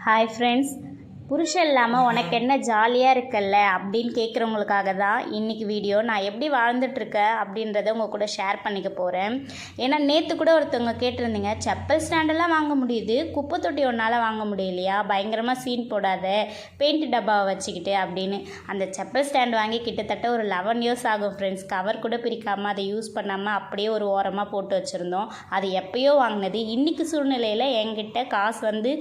Hi friends புருஷன் இல்லாமல் உனக்கு என்ன ஜாலியாக இருக்கல்ல அப்படின்னு கேட்குறவங்களுக்காக தான் இன்றைக்கி வீடியோ நான் எப்படி வாழ்ந்துட்டுருக்கேன் அப்படின்றத உங்கள் கூட ஷேர் பண்ணிக்க போகிறேன் ஏன்னா நேற்று கூட ஒருத்தவங்க கேட்டிருந்தீங்க செப்பல் ஸ்டாண்டெல்லாம் வாங்க முடியுது. குப்பை தொட்டி ஒன்றால் வாங்க முடியலையா? பயங்கரமாக சீன் போடாத. பெயிண்ட் டப்பாவை வச்சுக்கிட்டு அப்படின்னு. அந்த செப்பல் ஸ்டாண்ட் வாங்கி கிட்டத்தட்ட ஒரு லெவன் இயர்ஸ் ஆகும் ஃப்ரெண்ட்ஸ் கவர் கூட பிரிக்காமல் அதை யூஸ் பண்ணாமல் அப்படியே ஒரு ஓரமாக போட்டு வச்சுருந்தோம். அது எப்பயோ வாங்கினது. இன்றைக்கி சூழ்நிலையில் என்கிட்ட காசு வந்து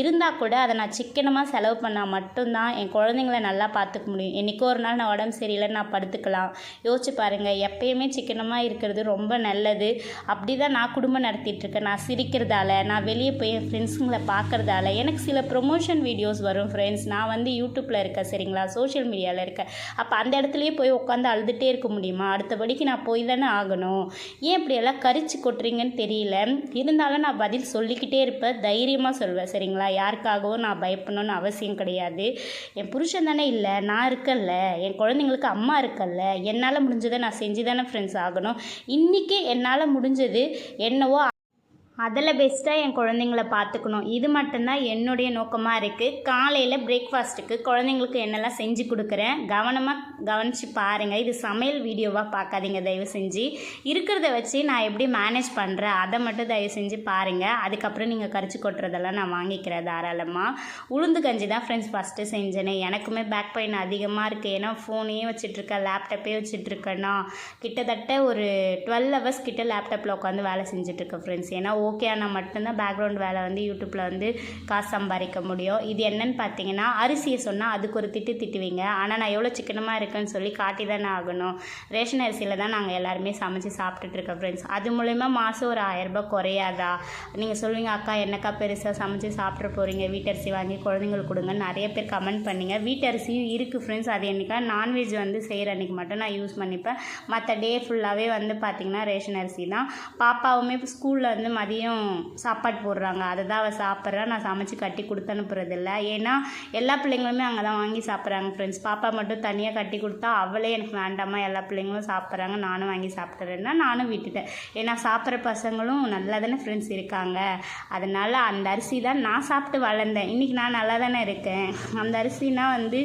இருந்தால் கூட அதை நான் சிக்கனமாக செலவு பண்ணால் மட்டும்தான் என் குழந்தைங்கள நல்லா பார்த்துக்க முடியும். என்றைக்கோ ஒரு நாள் நான் உடம்பு சரியில்லை நான் படுத்துக்கலாம். யோசிச்சு பாருங்கள் எப்பயுமே சிக்கனமாக இருக்கிறது ரொம்ப நல்லது. அப்படி தான் நான் குடும்பம் நடத்திட்டுருக்கேன் நான் சிரிக்கிறதால நான் வெளியே போய் என் ஃப்ரெண்ட்ஸுங்களை பார்க்குறதால எனக்கு சில ப்ரொமோஷன் வீடியோஸ் வரும் ஃப்ரெண்ட்ஸ் நான் வந்து யூடியூப்பில் இருக்கேன் சரிங்களா? சோஷியல் மீடியாவில் இருக்கேன். அப்போ அந்த இடத்துலையே போய் உட்காந்து அழுதுகிட்டே இருக்க முடியுமா? அடுத்தபடிக்கு நான் போய் தானே ஆகணும். ஏன் இப்படியெல்லாம் கரிச்சு கொட்டுறீங்கன்னு தெரியல. இருந்தாலும் நான் பதில் சொல்லிக்கிட்டே இருப்பேன். தைரியமாக சொல்வேன் சரிங்களா? யாருக்காகவும் நான் பயப்படணும்னு அவசியம் கிடையாது. என் புருஷன் தானே இல்லை நான் இருக்கல்ல என் குழந்தைங்களுக்கு அம்மா இருக்கல்ல. என்னால் முடிஞ்சதை நான் செஞ்சு தானே ஃப்ரெண்ட்ஸ் ஆகணும். இன்றைக்கி என்னால் முடிஞ்சது என்னவோ அதில் பெஸ்ட்டாக என் குழந்தைங்கள பார்த்துக்கணும். இது மட்டும்தான் என்னுடைய நோக்கமாக இருக்குது காலையில் பிரேக்ஃபாஸ்ட்டுக்கு குழந்தைங்களுக்கு என்னெல்லாம் செஞ்சு கொடுக்குறேன் கவனமாக கவனித்து பாருங்கள் இது சமையல் வீடியோவாக பார்க்காதீங்க தயவு செஞ்சு. இருக்கிறத வச்சு நான் எப்படி மேனேஜ் பண்ணுறேன் அதை மட்டும் தயவு செஞ்சு பாருங்கள் அதுக்கப்புறம் நீங்கள் கரிச்சு கொட்டுறதெல்லாம் நான் வாங்கிக்கிறேன் தாராளமாக உளுந்து கஞ்சி தான் ஃப்ரெண்ட்ஸ் ஃபஸ்ட்டு செஞ்சேனே. எனக்குமே பேக் பெயின் அதிகமாக இருக்குது ஏன்னா ஃபோனையே வச்சிட்ருக்கேன் லேப்டாப்பே வச்சிட்ருக்கேன்னா கிட்டத்தட்ட ஒரு டுவெல் ஹவர்ஸ் கிட்ட லேப்டாப்பில் உட்காந்து வேலை செஞ்சுட்ருக்கேன் ஃப்ரெண்ட்ஸ் ஏன்னா ஓகே ஆனால் மட்டும்தான் பேக்ரவுண்ட் வேலை வந்து யூடியூப்பில் வந்து காசு சம்பாதிக்க முடியும். இது என்னன்னு பார்த்தீங்கன்னா அரிசியை சொன்னால் அதுக்கு ஒரு திட்டு திட்டுவீங்க. ஆனால் நான் எவ்வளோ சிக்கனமாக இருக்கேன்னு சொல்லி காட்டி தானே ஆகணும். ரேஷன் அரிசியில் தான் நாங்கள் எல்லாருமே சமைச்சு சாப்பிட்டுட்டு இருக்கோம் ஃப்ரெண்ட்ஸ் அது மூலயமா மாதம் ஒரு ஆயரரூபா குறையாதா? நீங்கள் சொல்லுவீங்க அக்கா என்னக்கா பெருசாக சமைச்சு சாப்பிட போகிறீங்க வீட்டரிசி வாங்கி குழந்தைங்களுக்கு கொடுங்க நிறைய பேர் கமெண்ட் பண்ணீங்க. வீட்டரிசியும் இருக்குது ஃப்ரெண்ட்ஸ் அது என்னைக்கா நான்வெஜ் வந்து செய்கிற அன்றைக்கி மட்டும் நான் யூஸ் பண்ணிப்பேன். மற்ற டே ஃபுல்லாகவே வந்து பார்த்திங்கன்னா ரேஷன் அரிசி தான். பாப்பாவுமே ஸ்கூலில் வந்து மதியம் சாப்பாடு போடுறாங்க. அதை தான் அவள் சாப்பிட்றா. நான் சமைச்சு கட்டி கொடுத்து அனுப்புறதில்ல. ஏன்னா எல்லா பிள்ளைங்களுமே அங்கே தான் வாங்கி சாப்பிட்றாங்க ஃப்ரெண்ட்ஸ் பாப்பா மட்டும் தனியாக கட்டி கொடுத்தா அவளே எனக்கு வேண்டாமா? எல்லா பிள்ளைங்களும் சாப்பிட்றாங்க. நானும் வாங்கி சாப்பிட்றேன்னா நானும் விட்டுட்டேன். ஏன்னா சாப்பிட்ற பசங்களும் நல்லா தானே ஃப்ரெண்ட்ஸ் இருக்காங்க. அதனால் அந்த அரிசி தான் நான் சாப்பிட்டு வளர்ந்தேன். இன்றைக்கி நான் நல்லா தானே இருக்கேன். அந்த அரிசினா வந்து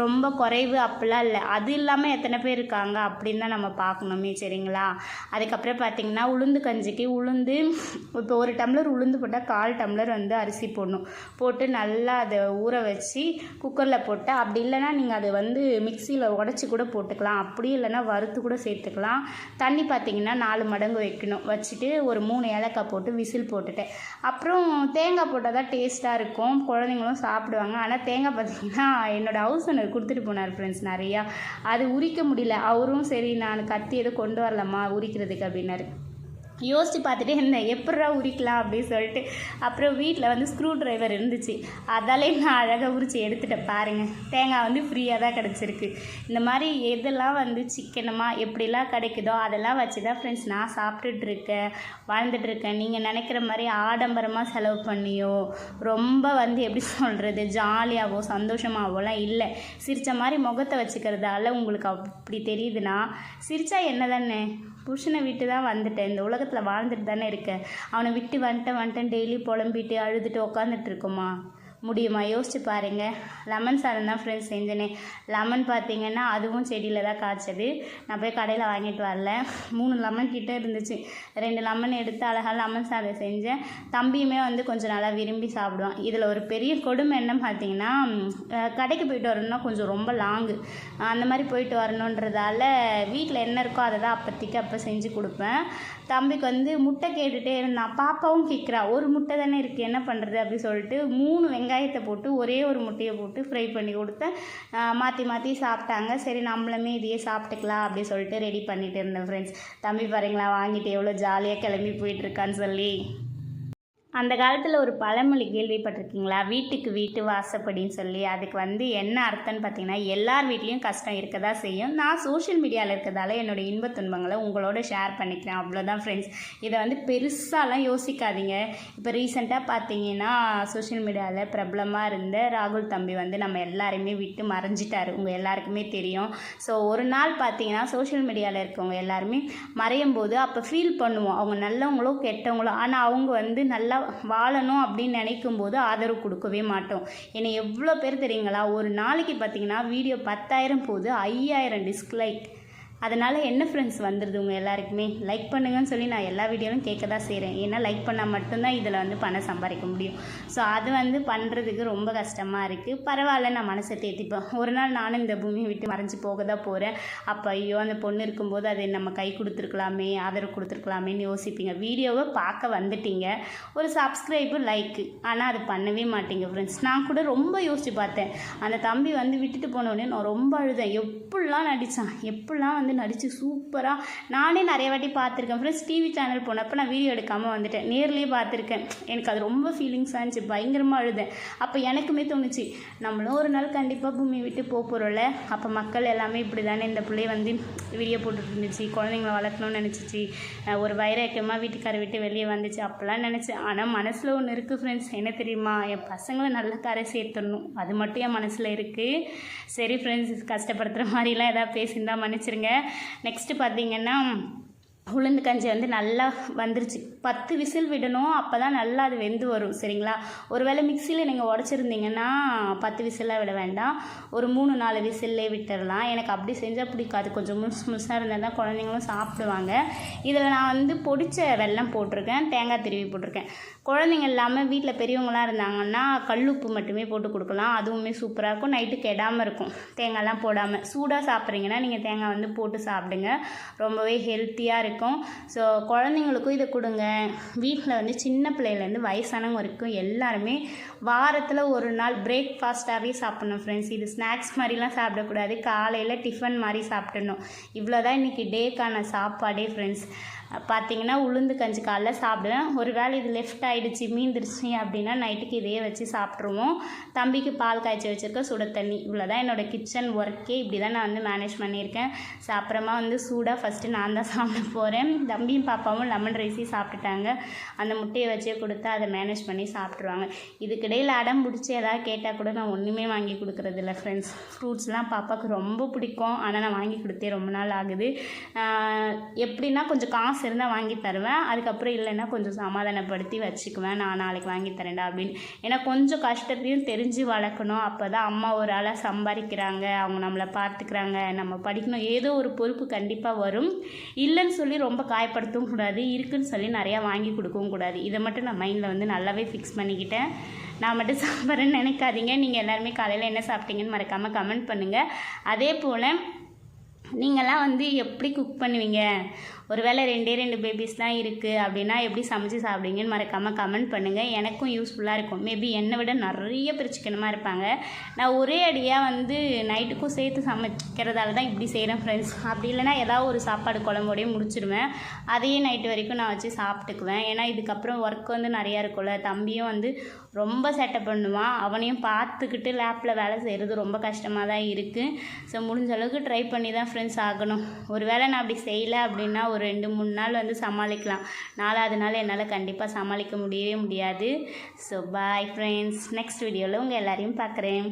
ரொம்ப குறைவு அப்படிலாம் இல்லை. அது இல்லாமல் எத்தனை பேர் இருக்காங்க அப்படின்னு தான் நம்ம பார்க்கணுமே சரிங்களா? அதுக்கப்புறம் பார்த்திங்கன்னா உளுந்து கஞ்சிக்கு உளுந்து இப்போ ஒரு டம்ளர் உளுந்து போட்டால் கால் டம்ளர் வந்து அரிசி போடணும். போட்டு நல்லா அதை ஊற வச்சு குக்கரில் போட்டு அப்படி இல்லைன்னா நீங்கள் அதை வந்து மிக்சியில் உடச்சி கூட போட்டுக்கலாம். அப்படி இல்லைன்னா வறுத்து கூட சேர்த்துக்கலாம். தண்ணி பார்த்தீங்கன்னா நாலு மடங்கு வைக்கணும். வச்சுட்டு ஒரு மூணு ஏலக்காய் போட்டு விசில் போட்டுட்டேன். அப்புறம் தேங்காய் போட்டால் தான் டேஸ்ட்டாக இருக்கும். குழந்தைங்களும் சாப்பிடுவாங்க. ஆனால் தேங்காய் பார்த்தீங்கன்னா என்னோடய ஹவுஸ் ஓனர் கொடுத்துட்டு போனார் ஃப்ரெண்ட்ஸ் நிறையா. அது உரிக்க முடியல. அவரும் சரி நான் கத்தி எதுவும் கொண்டு வரலம்மா உரிக்கிறதுக்கு அப்படின்னாரு. யோசித்து பார்த்துட்டே இருந்தேன் எப்பட்றா உரிக்கலாம்? அப்படின்னு சொல்லிட்டு அப்புறம் வீட்டில் வந்து ஸ்க்ரூ ட்ரைவர் இருந்துச்சு. அதாலே நான் அழகாக உரிச்சு எடுத்துட்டேன் பாருங்கள் தேங்காய் வந்து ஃப்ரீயாக தான் கிடச்சிருக்கு. இந்த மாதிரி எதெல்லாம் வந்து சிக்கனமாக எப்படிலாம் கிடைக்குதோ அதெல்லாம் வச்சு தான் ஃப்ரெண்ட்ஸ் நான் சாப்பிட்டுட்ருக்கேன் வாழ்ந்துட்டுருக்கேன். வாழ்ந்துட்டு இருக்கேன் நீங்கள் நினைக்கிற மாதிரி ஆடம்பரமாக செலவு பண்ணியோ ரொம்ப வந்து எப்படி சொல்கிறது ஜாலியாகவோ சந்தோஷமாகவோலாம் இல்லை. சிரித்த மாதிரி முகத்தை வச்சுக்கிறதால உங்களுக்கு அப்படி தெரியுதுன்னா சிரித்தா என்ன தானே புருஷனை விட்டு தான் வந்துட்டேன். இந்த உலகத்தில் வாழ்ந்துட்டு தானே இருக்கேன். அவனை விட்டு வந்துட்டேன் வந்துட்டேன். டெய்லி புலம்பிட்டு அழுதுட்டு உட்காந்துட்டு இருக்கோமா? முடியுமா? யோசிச்சு பாருங்க. லெமன் சாதம் தான் ஃப்ரெண்ட்ஸ் செஞ்சேனே. லெமன் பார்த்தீங்கன்னா அதுவும் செடியில் தான் காய்ச்சது. நான் போய் கடையில் வாங்கிட்டு வரல. மூணு லெமன் கிட்டே இருந்துச்சு. ரெண்டு லெமன் எடுத்து அழகாக லெமன் சாதம் செஞ்சேன். தம்பியுமே வந்து கொஞ்சம் நல்லா விரும்பி சாப்பிடுவான். இதில் ஒரு பெரிய கொடுமை என்ன பார்த்தீங்கன்னா கடைக்கு போயிட்டு வரணும்னா கொஞ்சம் ரொம்ப லாங்கு அந்த மாதிரி போயிட்டு வரணுன்றதால வீட்டில் என்ன இருக்கோ அதை தான் அப்போத்திக்கு அப்போ செஞ்சு கொடுப்பேன். தம்பிக்கு வந்து முட்டை கேட்டுகிட்டே இருந்தான். பாப்பாவும் கேட்குறா ஒரு முட்டை தானே இருக்குது என்ன பண்ணுறது அப்படி சொல்லிட்டு மூணு வெங்காயம் வெங்காயத்தை போட்டு ஒரே ஒரு முட்டையை போட்டு ஃப்ரை பண்ணி கொடுத்தேன் மாற்றி மாற்றி சாப்பிட்டாங்க. சரி நம்மளுமே இதையே சாப்பிட்டுக்கலாம் அப்படி சொல்லிட்டு ரெடி பண்ணிட்டு இருந்தேன் ஃப்ரெண்ட்ஸ் தம்பி பாருங்களா வாங்கிட்டு எவ்வளோ ஜாலியாக கிளம்பி போயிட்டுருக்கான்னு சொல்லி. அந்த காலத்தில் ஒரு பழமொழி கேள்விப்பட்டிருக்கீங்களா? வீட்டுக்கு வீட்டு வாசப்படின்னு சொல்லி அதுக்கு வந்து என்ன அர்த்தம்னு பார்த்தீங்கன்னா எல்லார் வீட்லேயும் கஷ்டம் இருக்க தான் செய்யும். நான் சோஷியல் மீடியாவில் இருக்கிறதால என்னோடய இன்ப துன்பங்களை உங்களோட ஷேர் பண்ணிக்கிறேன். அவ்வளோதான் ஃப்ரெண்ட்ஸ் இதை வந்து பெருசாலாம் யோசிக்காதீங்க. இப்போ ரீசெண்டாக பார்த்தீங்கன்னா சோஷியல் மீடியாவில் பிரபலமாக இருந்த ராகுல் தம்பி வந்து நம்ம எல்லாருமே விட்டு மறைஞ்சிட்டாரு. உங்கள் எல்லாருக்குமே தெரியும். ஸோ ஒரு நாள் பார்த்தீங்கன்னா சோஷியல் மீடியாவில் இருக்கவங்க எல்லாருமே மறையும் போது அப்போ ஃபீல் பண்ணுவோம். அவங்க நல்லவங்களோ கெட்டவங்களோ. ஆனால் அவங்க வந்து நல்லா வாழணும் அப்படின்னு நினைக்கும் போது ஆதரவு கொடுக்கவே மாட்டோம். என்னை எவ்வளோ பேர் தெரியுங்களா? ஒரு நாளைக்கு பார்த்தீங்கன்னா வீடியோ பத்தாயிரம் போகுது ஐயாயிரம் டிஸ்லைக் அதனால் என்ன ஃப்ரெண்ட்ஸ் வந்துடுது உங்கள் எல்லாருக்குமே? லைக் பண்ணுங்கன்னு சொல்லி நான் எல்லா வீடியோவும் கேட்க தான் செய்கிறேன் ஏன்னா லைக் பண்ணால் மட்டும்தான் இதில் வந்து பணம் சம்பாதிக்க முடியும். ஸோ அது வந்து பண்ணுறதுக்கு ரொம்ப கஷ்டமாக இருக்குது பரவாயில்ல நான் மனசை தேத்திப்பேன். ஒரு நாள் நானும் இந்த பூமியை விட்டு மறைஞ்சு போக தான் போகிறேன் அப்போ ஐயோ அந்த பொண்ணு இருக்கும்போது அதை நம்ம கை கொடுத்துருக்கலாமே ஆதரவு கொடுத்துருக்கலாமேன்னு யோசிப்பீங்க. வீடியோவை பார்க்க வந்துட்டீங்க. ஒரு சப்ஸ்கிரைபு லைக்கு ஆனால் அது பண்ணவே மாட்டீங்க ஃப்ரெண்ட்ஸ் நான் கூட ரொம்ப யோசித்து பார்த்தேன். அந்த தம்பி வந்து விட்டுட்டு போனோடனே நான் ரொம்ப அழுதேன். எப்படிலாம் நடித்தான் எப்படிலாம் வந்து நடித்து சூப்பராக நானே நிறைய வாட்டி பார்த்துருக்கேன். ஃப்ரெண்ட்ஸ் டிவி சேனல் போனப்போ நான் வீடியோ எடுக்காமல் வந்துட்டேன். நேர்லேயே பார்த்துருக்கேன். எனக்கு அது ரொம்ப ஃபீலிங்ஸாக இருந்துச்சு. பயங்கரமாக அழுதேன். அப்போ எனக்குமே தோணுச்சு நம்மளும் ஒரு நாள் கண்டிப்பாக பூமி விட்டு போக போகிறோம்ல அப்போ மக்கள் எல்லாமே இப்படி தானே இந்த பிள்ளை வந்து வீடியோ போட்டுட்டு இருந்துச்சு. குழந்தைங்கள வளர்க்கணும்னு நினச்சிச்சு. ஒரு வைரக்கியமாக வீட்டுக்கார விட்டு வெளியே வந்துச்சு. அப்போல்லாம் நினச்சேன். ஆனால் மனசில் ஒன்று இருக்குது ஃப்ரெண்ட்ஸ் என்ன தெரியுமா? என் பசங்களை நல்ல கரை சேர்த்துடணும். அது மட்டும் என் மனசில் இருக்குது சரி ஃப்ரெண்ட்ஸ் கஷ்டப்படுத்துகிற மாதிரிலாம் எதாவது பேசியிருந்தால் மன்னிச்சிருங்க. நெக்ஸ்ட்டு பார்த்தீங்கன்னா உளுந்து கஞ்சி வந்து நல்லா வந்துருச்சு. பத்து விசில் விடணும் அப்போ தான் நல்லா அது வெந்து வரும் சரிங்களா? ஒருவேளை மிக்சியில் நீங்கள் உடச்சிருந்தீங்கன்னா பத்து விசிலாக விட வேண்டாம். ஒரு மூணு நாலு விசில்லே விட்டுடலாம் எனக்கு அப்படி செஞ்சால் பிடிக்காது. கொஞ்சம் முழுசு முழுசாக இருந்தால் தான் குழந்தைங்களும் சாப்பிடுவாங்க. இதில் நான் வந்து பொடிச்ச வெல்லம் போட்டிருக்கேன் தேங்காய் திருவி போட்டிருக்கேன். குழந்தைங்க இல்லாமல் வீட்டில் பெரியவங்களாம் இருந்தாங்கன்னா கல்லுப்பு மட்டுமே போட்டு கொடுக்கலாம். அதுவுமே சூப்பராக இருக்கும். நைட்டு கெடாமல் இருக்கும். தேங்காய்லாம் போடாமல் சூடாக சாப்பிட்றீங்கன்னா நீங்கள் தேங்காய் வந்து போட்டு சாப்பிடுங்க. ரொம்பவே ஹெல்த்தியாக இருக்கும். ஸோ குழந்தைங்களுக்கும் இதை கொடுங்க. வீட்டில் வந்து சின்ன பிள்ளையிலேருந்து வயசானவங்க வரைக்கும் எல்லாருமே வாரத்தில் ஒரு நாள் பிரேக்ஃபாஸ்ட்டாகவே சாப்பிட்ணும் ஃப்ரெண்ட்ஸ் இது ஸ்நாக்ஸ் மாதிரிலாம் சாப்பிடக்கூடாது. காலையில் டிஃபன் மாதிரி சாப்பிடணும். இவ்வளோ தான் இன்றைக்கி டேக்கான சாப்பாடே ஃப்ரெண்ட்ஸ் பார்த்தீங்கன்னா உளுந்து கஞ்சி காலைல சாப்பிடுவேன். ஒரு வேளை இது லெஃப்ட் ஆகிடுச்சி மீந்துருச்சு அப்படின்னா நைட்டுக்கு இதையே வச்சு சாப்பிட்ருவோம் தம்பிக்கு பால் காய்ச்சி வச்சுருக்க சுட தண்ணி. இவ்வளோ தான் என்னோடய கிச்சன் ஒர்க்கே இப்படி தான் நான் வந்து மேனேஜ் பண்ணியிருக்கேன். ஸோ அப்புறமா வந்து சூடாக ஃபஸ்ட்டு நான் தான் சாப்பிட போகிறேன் தம்பியும் பாப்பாவும் லெமன் ரைஸையும் சாப்பிட்டுட்டாங்க. அந்த முட்டையை வச்சே கொடுத்து அதை மேனேஜ் பண்ணி சாப்பிட்ருவாங்க இதுக்கிடையில் அடம் பிடிச்சி எதாவது கேட்டால் கூட நான் ஒன்றுமே வாங்கி கொடுக்குறது இல்லை ஃப்ரெண்ட்ஸ் ஃப்ரூட்ஸ்லாம் பாப்பாவுக்கு ரொம்ப பிடிக்கும். ஆனால் நான் வாங்கி கொடுத்தே ரொம்ப நாள் ஆகுது. எப்படின்னா கொஞ்சம் காசு இருந்தால் வாங்கி தருவேன். அதுக்கப்புறம் இல்லைன்னா கொஞ்சம் சமாதானப்படுத்தி வச்சுக்குவேன். நான் நாளைக்கு வாங்கி தரேன்டா அப்படின்னு. ஏன்னா கொஞ்சம் கஷ்டத்தையும் தெரிஞ்சு வளர்க்கணும். அப்போ தான் அம்மா ஒரு ஆளாக சம்பாதிக்கிறாங்க. அவங்க நம்மளை பார்த்துக்கிறாங்க. நம்ம படிக்கணும். ஏதோ ஒரு பொறுப்பு கண்டிப்பாக வரும். இல்லைன்னு சொல்லி ரொம்ப காயப்படுத்தவும் கூடாது. இருக்குன்னு சொல்லி நிறையா வாங்கி கொடுக்கவும் கூடாது. இதை மட்டும் நான் மைண்டில் வந்து நல்லாவே ஃபிக்ஸ் பண்ணிக்கிட்டேன். நான் மட்டும் சாப்பிட்றேன்னு நினைக்காதீங்க. நீங்கள் எல்லாருமே காலையில் என்ன சாப்பிட்டீங்கன்னு மறக்காமல் கமெண்ட் பண்ணுங்கள் அதே போல் நீங்களாம் வந்து எப்படி குக் பண்ணுவீங்க? ஒருவேளை ரெண்டே ரெண்டு பேபிஸ் தான் இருக்குது அப்படின்னா எப்படி சமைச்சு சாப்பிடுவீங்கன்னு மறக்காமல் கமெண்ட் பண்ணுங்கள் எனக்கும் யூஸ்ஃபுல்லாக இருக்கும். மேபி என்னை விட நிறைய பேர் சிக்கனமாக இருப்பாங்க. நான் ஒரே அடியாக வந்து நைட்டுக்கும் சேர்த்து சமைக்கிறதால தான் இப்படி செய்கிறேன் ஃப்ரெண்ட்ஸ் அப்படி இல்லைன்னா ஏதாவது ஒரு சாப்பாடு குழம்போடய முடிச்சிடுவேன் அதையே நைட்டு வரைக்கும் நான் வச்சு சாப்பிட்டுக்குவேன். ஏன்னா இதுக்கப்புறம் ஒர்க் வந்து நிறையா இருக்கும்ல. தம்பியும் வந்து ரொம்ப சேட்டை பண்ணுவான். அவனையும் பார்த்துக்கிட்டு லேப்பில் வேலை செய்கிறது ரொம்ப கஷ்டமாக தான் இருக்குது ஸோ முடிஞ்ச அளவுக்கு ட்ரை பண்ணி தான் ஃப்ரெண்ட்ஸ் ஆகணும். ஒரு வேளை நான் அப்படி செய்யலை அப்படின்னா ஒரு ரெண்டு மூணு நாள் வந்து சமாளிக்கலாம். நாலாவது நாள் என்னால் கண்டிப்பாக சமாளிக்க முடியவே முடியாது. ஸோ பாய் ஃப்ரெண்ட்ஸ் நெக்ஸ்ட் வீடியோவில் உங்கள் எல்லாரையும் பார்க்குறேன்